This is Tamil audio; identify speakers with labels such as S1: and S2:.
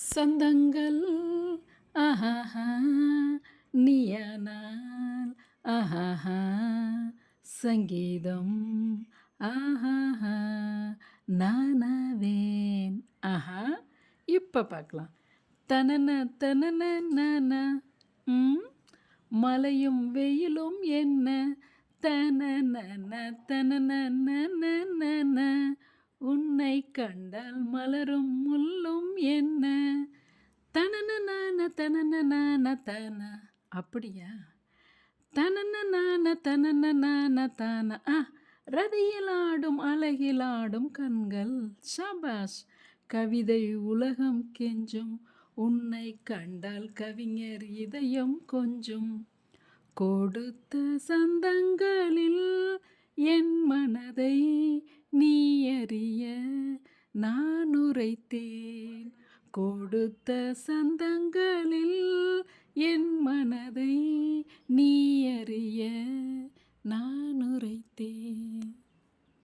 S1: சொந்தங்கள் ஆஹாஹா நீயானால் ஆஹாஹா சங்கீதம் ஆஹாஹா நானாவேன் ஆஹா. இப்போ பார்க்கலாம் தனன தனன நான மலையும் வெயிலும் என்ன? தனன தனன நன கண்டால் மலரும் முள்ளும் என்ன? தனன தனன தன. அப்படியா? தனன தனன தான. ஆ ரதியில் ஆடும் அழகில் ஆடும் கண்கள். சபாஷ் கவிதை உலகம் கெஞ்சும். உன்னை கண்டால் கவிஞர் இதயம் கொஞ்சும். கொடுத்த சந்தங்களில் என் மனதை நீ உரைத்தேன். கொடுத்த சந்தங்களில் என் மனதை